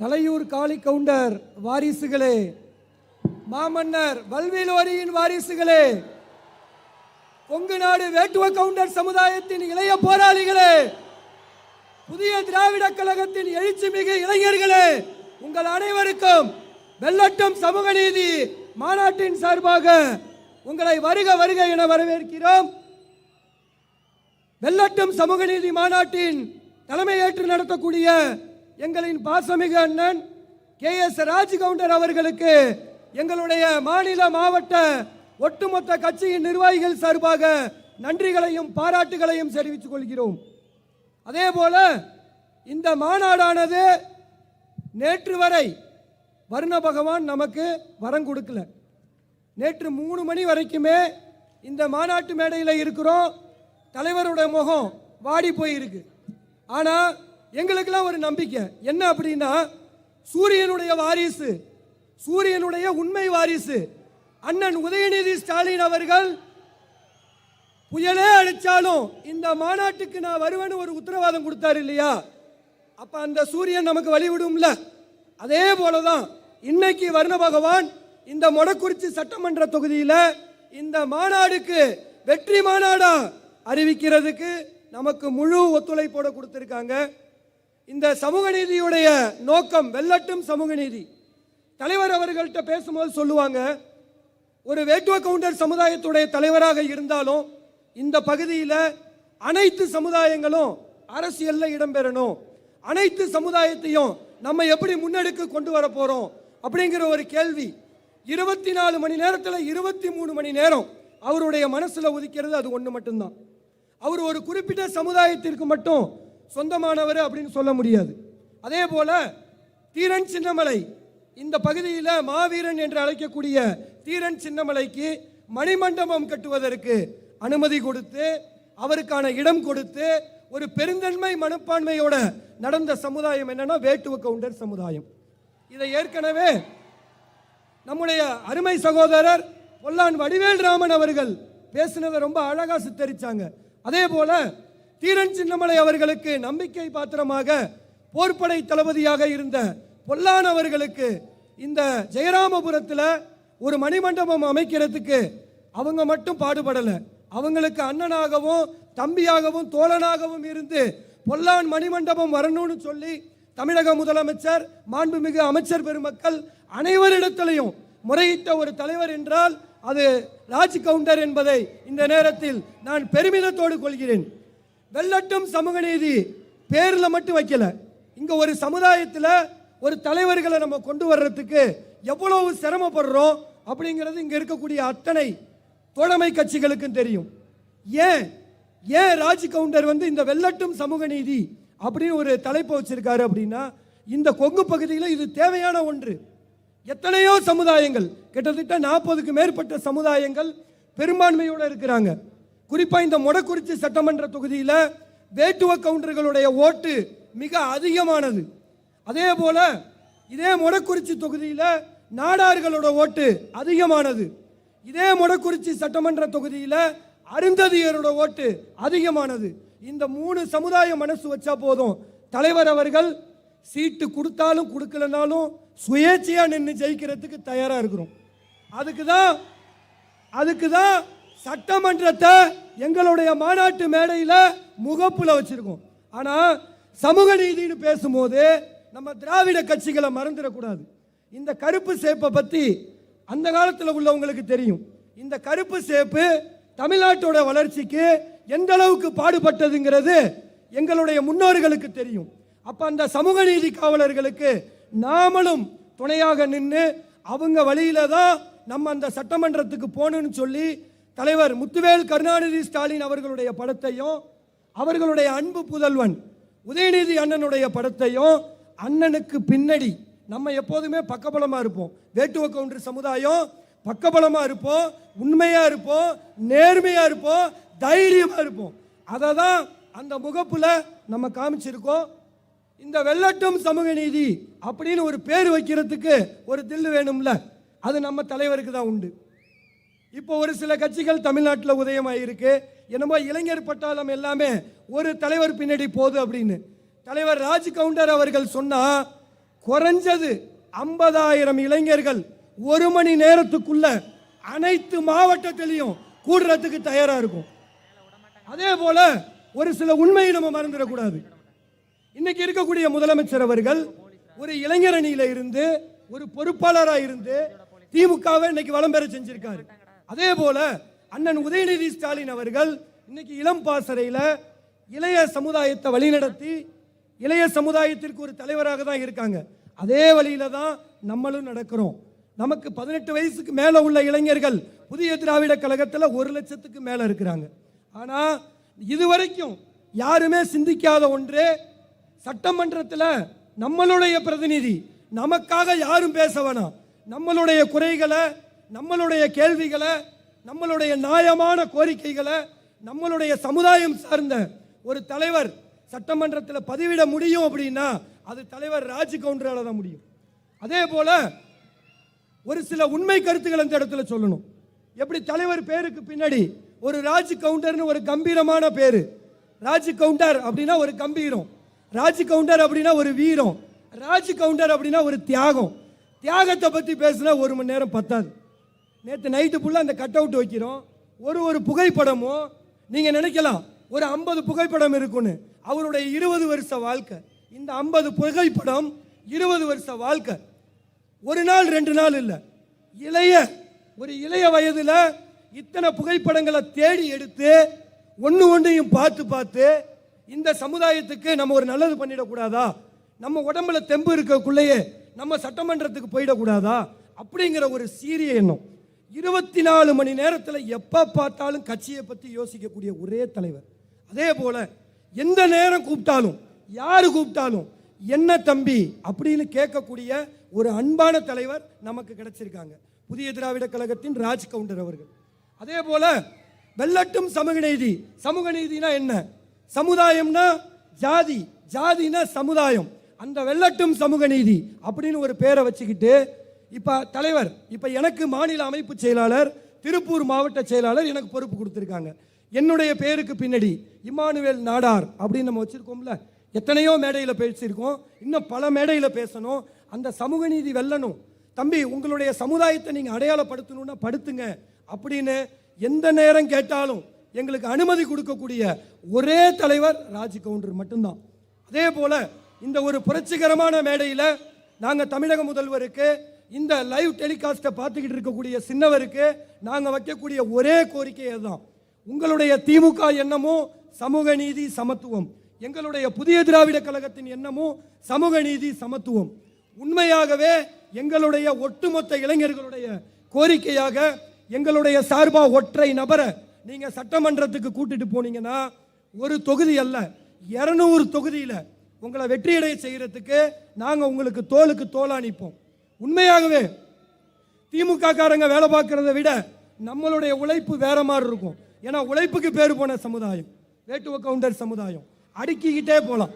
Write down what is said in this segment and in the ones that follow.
தலையூர் காளி counter வாரிசுகளே மாமன்னர் வல்வேலோரியின் வாரிசுகளே கொங்கு நாடு வேட்டுவ counter சமுதாயத்தின் இளைய போராளிகளே புதிய திராவிட கழகத்தின் எழுச்சிமிகு இளைஞர்களே உங்கள் அனைவருக்கும் வெள்ளட்டும் சமூக நீதி மாநாட்டின் சார்பாக உங்களை வருக வருக என வரவேற்கிறோம். வெள்ளட்டும் சமூக நீதி மாநாட்டின் தலைமையேற்று நடத்தக்கூடிய எங்களின் பாசமிகு அண்ணன் கே எஸ் ராஜ்கவுண்டர் அவர்களுக்கு எங்களுடைய மாநில மாவட்ட ஒட்டுமொத்த கட்சியின் நிர்வாகிகள் சார்பாக நன்றிகளையும் பாராட்டுகளையும் தெரிவித்துக் கொள்கிறோம். அதே போல இந்த மாநாடானது நேற்று வரை வருண பகவான் நமக்கு வரம் கொடுக்கல. நேற்று மூணு மணி வரைக்குமே இந்த மாநாட்டு மேடையில் இருக்கிறோம். தலைவருடைய முகம் வாடி போயிருக்கு. ஆனால் எங்களுக்கெல்லாம் ஒரு நம்பிக்கை. என்ன அப்படின்னா சூரியனுடைய வாரிசு சூரியனுடைய உண்மை வாரிசு. அண்ணன் உதயநிதி ஸ்டாலின் அவர்கள் புயலே அழிச்சாலும் இந்த மாநாட்டுக்கு நான் வருவேன்னு ஒரு உத்தரவாதம் கொடுத்தாரு இல்லையா? அப்ப அந்த சூரியன் நமக்கு வழிவிடும்ல அதே போலதான் இன்னைக்கு வருண பகவான் இந்த மொடக்குறிச்சி சட்டமன்ற தொகுதியில இந்த மாநாடுக்கு வெற்றி மாநாடா அறிவிக்கிறதுக்கு நமக்கு முழு ஒத்துழைப்போட கொடுத்துருக்காங்க. இந்த சமூக நீதியுடைய நோக்கம் வெள்ளட்டும் சமூக நீதி. தலைவர் அவர்கள்ட்ட பேசும்போது சொல்லுவாங்க ஒரு வேட்டுவ கவுண்டர் சமுதாயத்துடைய தலைவராக இருந்தாலும் இந்த பகுதியில் அனைத்து சமுதாயங்களும் அரசியலில் இடம்பெறணும். அனைத்து சமுதாயத்தையும் நம்ம எப்படி முன்னெடுக்க கொண்டு வர போகிறோம் அப்படிங்கிற ஒரு கேள்வி. இருபத்தி நாலு மணி நேரத்தில் இருபத்தி மூணு மணி நேரம் அவருடைய மனசில் ஒதுக்கிறது அது ஒன்று மட்டும்தான். அவர் ஒரு குறிப்பிட்ட சமுதாயத்திற்கு மட்டும் சொந்தமானவர் அப்படின்னு சொல்ல முடியாது. அதே போல தீரன் சின்னமலை இந்த பகுதியில் மாவீரன் என்று அழைக்கக்கூடிய தீரன் சின்னமலைக்கு மணிமண்டபம் கட்டுவதற்கு அனுமதி கொடுத்து அவருக்கான இடம் கொடுத்து ஒரு பெருந்தன்மை மனப்பான்மையோட நடந்த சமுதாயம் என்னன்னா வேட்டுவ கவுண்டர் சமுதாயம். இதை ஏற்கனவே நம்முடைய அருமை சகோதரர் பொல்லான் வடிவேல் ராமன் அவர்கள் பேசினதை ரொம்ப அழகாக சித்தரிச்சாங்க. அதே போல தீரன் சின்னமலை அவர்களுக்கு நம்பிக்கை பாத்திரமாக போர்ப்படை தளபதியாக இருந்த பொல்லான் அவர்களுக்கு இந்த ஜெயராமபுரத்தில் ஒரு மணிமண்டபம் அமைக்கிறதுக்கு அவங்க மட்டும் பாடுபடலை. அவங்களுக்கு அண்ணனாகவும் தம்பியாகவும் தோழனாகவும் இருந்து பொல்லான் மணிமண்டபம் வரணும்னு சொல்லி தமிழக முதலமைச்சர் மாண்புமிகு அமைச்சர் பெருமக்கள் அனைவரிடத்திலையும் முறையிட்ட ஒரு தலைவர் என்றால் அது ராஜ் கவுண்டர் என்பதை இந்த நேரத்தில் நான் பெருமிதத்தோடு கொள்கிறேன். வெள்ளட்டும் சமூக நீதி பேரில் மட்டும் வைக்கல. இங்கே ஒரு சமுதாயத்தில் ஒரு தலைவர்களை நம்ம கொண்டு வர்றதுக்கு எவ்வளவு சிரமப்படுறோம் அப்படிங்கிறது இங்கே இருக்கக்கூடிய அத்தனை தோழமை கட்சிகளுக்கும் தெரியும். ஏன்? ஏன் ராஜ் கவுண்டர் வந்து இந்த வெள்ளட்டும் சமூக நீதி அப்படின்னு ஒரு தலைப்பு வச்சிருக்காரு அப்படின்னா இந்த கொங்கு பகுதியில் இது தேவையான ஒன்று. எத்தனையோ சமுதாயங்கள் கிட்டத்தட்ட நாற்பதுக்கு மேற்பட்ட சமுதாயங்கள் பெரும்பான்மையோடு இருக்கிறாங்க. குறிப்பாக இந்த மொடக்குறிச்சி சட்டமன்ற தொகுதியில் வேட்டுவ கவுண்டர்களுடைய ஓட்டு மிக அதிகமானது. அதே போல இதே மொடக்குறிச்சி தொகுதியில் நாடார்களோட ஓட்டு அதிகமானது. இதே மொடக்குறிச்சி சட்டமன்ற தொகுதியில் அருந்ததியரோட ஓட்டு அதிகமானது. இந்த மூணு சமுதாய மனசு வச்சா போதும். தலைவர் அவர்கள் சீட்டு கொடுத்தாலும் கொடுக்கலனாலும் சுயேட்சையாக நின்று ஜெயிக்கிறதுக்கு தயாராக இருக்கிறோம். அதுக்கு தான் அதுக்கு தான் சட்டமன்றத்தை எங்களுடைய மாநாட்டு மேடையில் முகப்புல வச்சிருக்கோம். ஆனால் சமூக நீதினு பேசும்போது நம்ம திராவிட கட்சிகளை மறந்துடக்கூடாது. இந்த கருப்பு சேப்பை பற்றி அந்த காலத்தில் உள்ளவங்களுக்கு தெரியும். இந்த கருப்பு சேப்பு தமிழ்நாட்டோட வளர்ச்சிக்கு எந்த அளவுக்கு பாடுபட்டதுங்கிறது எங்களுடைய முன்னோர்களுக்கு தெரியும். அப்போ அந்த சமூக நீதி காவலர்களுக்கு நாமளும் துணையாக நின்று அவங்க வழியில தான் நம்ம அந்த சட்டமன்றத்துக்கு போகணும்னு சொல்லி தலைவர் முத்துவேல் கருணாநிதி ஸ்டாலின் அவர்களுடைய படத்தையும் அவர்களுடைய அன்பு புதல்வன் உதயநிதி அண்ணனுடைய படத்தையும் அண்ணனுக்கு பின்னடி நம்ம எப்போதுமே பக்கபலமாக இருப்போம். வேட்டுவ கவுண்டர் சமுதாயம் பக்கபலமாக இருப்போம் உண்மையாக இருப்போம் நேர்மையாக இருப்போம் தைரியமாக இருப்போம். அதை தான் அந்த முகப்பில் நம்ம காமிச்சிருக்கோம். இந்த வெள்ளட்டும் சமூக நீதி அப்படின்னு ஒரு பேர் வைக்கிறதுக்கு ஒரு தில்லு வேணும்ல அது நம்ம தலைவருக்கு தான் உண்டு. இப்போ ஒரு சில கட்சிகள் தமிழ்நாட்டில் உதயமாயிருக்கு. என்னமோ இளைஞர் பட்டாளம் எல்லாமே ஒரு தலைவர் பின்னாடி போகுது அப்படின்னு. தலைவர் ராஜ் கவுண்டர் அவர்கள் சொன்னா குறைஞ்சது ஐம்பதாயிரம் இளைஞர்கள் ஒரு மணி நேரத்துக்குள்ள அனைத்து மாவட்டத்திலையும் கூடுறதுக்கு தயாரா இருக்கும். அதே போல ஒரு சில உண்மையை நம்ம மறந்துடக்கூடாது. இன்னைக்கு இருக்கக்கூடிய முதலமைச்சர் அவர்கள் ஒரு இளைஞரணியில இருந்து ஒரு பொறுப்பாளராக இருந்து திமுகவை இன்னைக்கு வளம் பெற செஞ்சிருக்காரு. அதே போல அண்ணன் உதயநிதி ஸ்டாலின் அவர்கள் இன்னைக்கு இளம் பாசறையில் இளைய சமுதாயத்தை வழிநடத்தி இளைய சமுதாயத்திற்கு ஒரு தலைவராக தான் இருக்காங்க. அதே வழியில தான் நம்மளும் நடக்கிறோம். நமக்கு பதினெட்டு வயசுக்கு மேலே உள்ள இளைஞர்கள் புதிய திராவிட கழகத்தில் ஒரு லட்சத்துக்கு மேலே இருக்கிறாங்க. ஆனால் இதுவரைக்கும் யாருமே சிந்திக்காத ஒன்று சட்டமன்றத்தில் நம்மளுடைய பிரதிநிதி. நமக்காக யாரும் பேச வேணாம். நம்மளுடைய குறைகளை நம்மளுடைய கேள்விகளை நம்மளுடைய நியாயமான கோரிக்கைகளை நம்மளுடைய சமுதாயம் சார்ந்த ஒரு தலைவர் சட்டமன்றத்தில் பதிவிட முடியும் அப்படின்னா அது தலைவர் ராஜ் கவுண்டரால் தான் முடியும். அதே போல் ஒரு சில உண்மை கருத்துக்கள் இந்த இடத்துல சொல்லணும். எப்படி தலைவர் பேருக்கு பின்னாடி ஒரு ராஜ் கவுண்டர்னு ஒரு கம்பீரமான பேர். ராஜ் கவுண்டர் அப்படின்னா ஒரு கம்பீரம். ராஜ் கவுண்டர் அப்படின்னா ஒரு வீரம். ராஜ் கவுண்டர் அப்படின்னா ஒரு தியாகம். தியாகத்தை பற்றி பேசினா ஒரு மணி நேரம் பத்தாது. நேற்று நைட்டு ஃபுல்லாக அந்த கட் அவுட் வைக்கிறோம். ஒரு ஒரு புகைப்படமும் நீங்கள் நினைக்கலாம் ஒரு ஐம்பது புகைப்படம் இருக்குன்னு அவருடைய இருபது வருஷ வாழ்க்கை. இந்த ஐம்பது புகைப்படம் இருபது வருஷ வாழ்க்கை. ஒரு நாள் ரெண்டு நாள் இல்லை. இளைய ஒரு இளைய வயதில் இத்தனை புகைப்படங்களை தேடி எடுத்து ஒன்று ஒன்றையும் பார்த்து பார்த்து இந்த சமுதாயத்துக்கு நம்ம ஒரு நல்லது பண்ணிடக்கூடாதா நம்ம உடம்புல தெம்பு இருக்கக்குள்ளேயே நம்ம சட்டமன்றத்துக்கு போயிடக்கூடாதா அப்படிங்கிற ஒரு சீரிய எண்ணம். இருபத்தி நாலு மணி நேரத்தில் எப்போ பார்த்தாலும் கட்சியை பற்றி யோசிக்கக்கூடிய ஒரே தலைவர். அதே போல் எந்த நேரம் கூப்பிட்டாலும் யார் கூப்பிட்டாலும் என்ன தம்பி? அப்படின்னு கேட்கக்கூடிய ஒரு அன்பான தலைவர் நமக்கு கிடைச்சிருக்காங்க. புதிய திராவிட கழகத்தின் ராஜ் கவுண்டர் அவர்கள். அதே போல் வெள்ளட்டும் சமூக நீதி. சமூக நீதினா என்ன? சமுதாயம்னா ஜாதி. ஜாதினா சமுதாயம். அந்த வெள்ளட்டும் சமூக நீதி அப்படின்னு ஒரு பேரை வச்சுக்கிட்டு இப்போ தலைவர் இப்போ எனக்கு மாநில அமைப்பு செயலாளர் திருப்பூர் மாவட்ட செயலாளர் எனக்கு பொறுப்பு கொடுத்துருக்காங்க. என்னுடைய பேருக்கு பின்னாடி இமானுவேல் நாடார் அப்படின்னு நம்ம வச்சுருக்கோம்ல. எத்தனையோ மேடையில் பேசியிருக்கோம். இன்னும் பல மேடையில் பேசணும். அந்த சமூக நீதி வெல்லணும். தம்பி உங்களுடைய சமுதாயத்தை நீங்கள் அடையாளப்படுத்தணும்னா படுத்துங்க அப்படின்னு எந்த நேரம் கேட்டாலும் எங்களுக்கு அனுமதி கொடுக்கக்கூடிய ஒரே தலைவர் ராஜ் கவுண்டர் மட்டும்தான். அதே போல் இந்த ஒரு புரட்சிகரமான மேடையில் நாங்கள் தமிழக முதல்வருக்கு இந்த லைவ் டெலிகாஸ்ட்டை பார்த்துக்கிட்டு இருக்கக்கூடிய சின்னவருக்கு நாங்கள் வைக்கக்கூடிய ஒரே கோரிக்கை அதுதான். உங்களுடைய திமுக எண்ணமும் சமூக நீதி சமத்துவம். எங்களுடைய புதிய திராவிட கழகத்தின் எண்ணமும் சமூக நீதி சமத்துவம். உண்மையாகவே எங்களுடைய ஒட்டுமொத்த இளைஞர்களுடைய கோரிக்கையாக எங்களுடைய சார்பா ஒற்றை நபரை நீங்கள் சட்டமன்றத்துக்கு கூட்டிட்டு போனீங்கன்னா ஒரு தொகுதி அல்ல இரநூறு தொகுதியில் உங்களை வெற்றியடைய செய்கிறதுக்கு நாங்கள் உங்களுக்கு தோலுக்கு தோலா நிற்போம் உண்மையாகவே திமுக காரங்க வேலை பார்க்கறத விட நம்மளுடைய உழைப்பு வேற மாதிரி இருக்கும். ஏன்னா உழைப்புக்கு பேர் போன சமுதாயம். வேட்டுவ கவுண்டர் சமுதாயம். அடுக்கிக்கிட்டே போகலாம்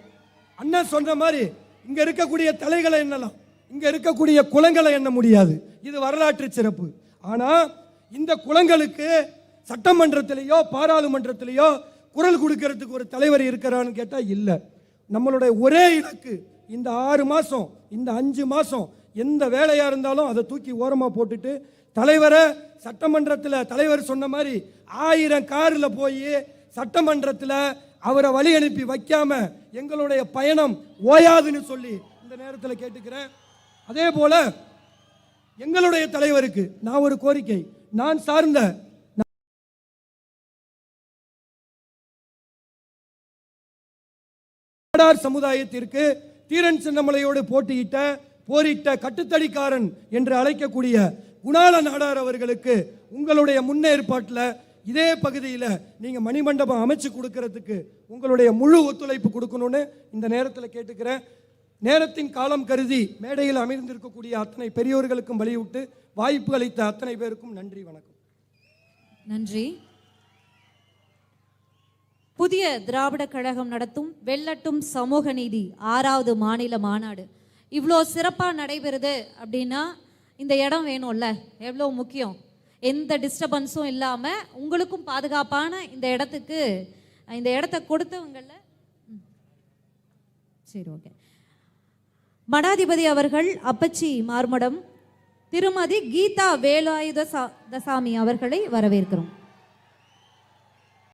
அண்ணன் சொன்ன மாதிரி இங்க இருக்கக்கூடிய தலைகளை எண்ணலாம். இங்க இருக்கக்கூடிய குளங்களை எண்ண முடியாது. இது வரலாற்று சிறப்பு. ஆனா இந்த குளங்களுக்கு சட்டமன்றத்திலேயோ பாராளுமன்றத்திலேயோ குரல் கொடுக்கறதுக்கு ஒரு தலைவர் இருக்கிறான்னு கேட்டால் இல்லை. நம்மளுடைய ஒரே இலக்கு இந்த ஆறு மாதம் இந்த அஞ்சு மாதம் எந்த வேலையாக இருந்தாலும் அதை தூக்கி ஓரமாக போட்டுட்டு தலைவரை சட்டமன்றத்தில் தலைவர் சொன்ன மாதிரி ஆயிரம் காரில் போய் சட்டமன்றத்தில் அவரை வழி அனுப்பி வைக்காம எங்களுடைய பயணம் ஓயாதுன்னு சொல்லி இந்த நேரத்தில் கேட்டுக்கிறேன். அதே போல எங்களுடைய தலைவருக்கு நான் ஒரு கோரிக்கை. நான் சார்ந்த நாடார் சமுதாயத்திற்கு தீரன் சின்னமலையோடு போட்டியிட்ட போரிட்ட கட்டுத்தடிக்காரன் என்று அழைக்கக்கூடிய குணால நாடார் அவர்களுக்கு உங்களுடைய முன்னேற்பாட்டில் இதே பகுதியில் நீங்கள் மணிமண்டபம் அமைச்சு கொடுக்கறதுக்கு உங்களுடைய முழு ஒத்துழைப்பு கொடுக்கணும்னு இந்த நேரத்தில் கேட்டுக்கிறேன். நேரத்தின் காலம் கருதி மேடையில் அமைந்திருக்கக்கூடிய அத்தனை பெரியோர்களுக்கும் வலியுட்டு வாய்ப்பு அளித்த அத்தனை பேருக்கும் நன்றி வணக்கம். நன்றி. புதிய திராவிட கழகம் நடத்தும் வெள்ளட்டும் சமூக நீதி ஆறாவது மாநில மாநாடு. இவ்வளோ சிறப்பாக நடைபெறுது அப்படின்னா இந்த இடம் வேணும்ல? எவ்வளோ முக்கியம்? எந்த டிஸ்டர்பன்ஸும் இல்லாமல் உங்களுக்கும் பாதுகாப்பான இந்த இடத்துக்கு இந்த இடத்த கொடுத்தவங்கள சரி ஓகே. மடாதிபதி அவர்கள் அப்பச்சி மார்மடம் திருமதி கீதா வேலாயுத சா- தசாமி அவர்களை வரவேற்கிறோம்.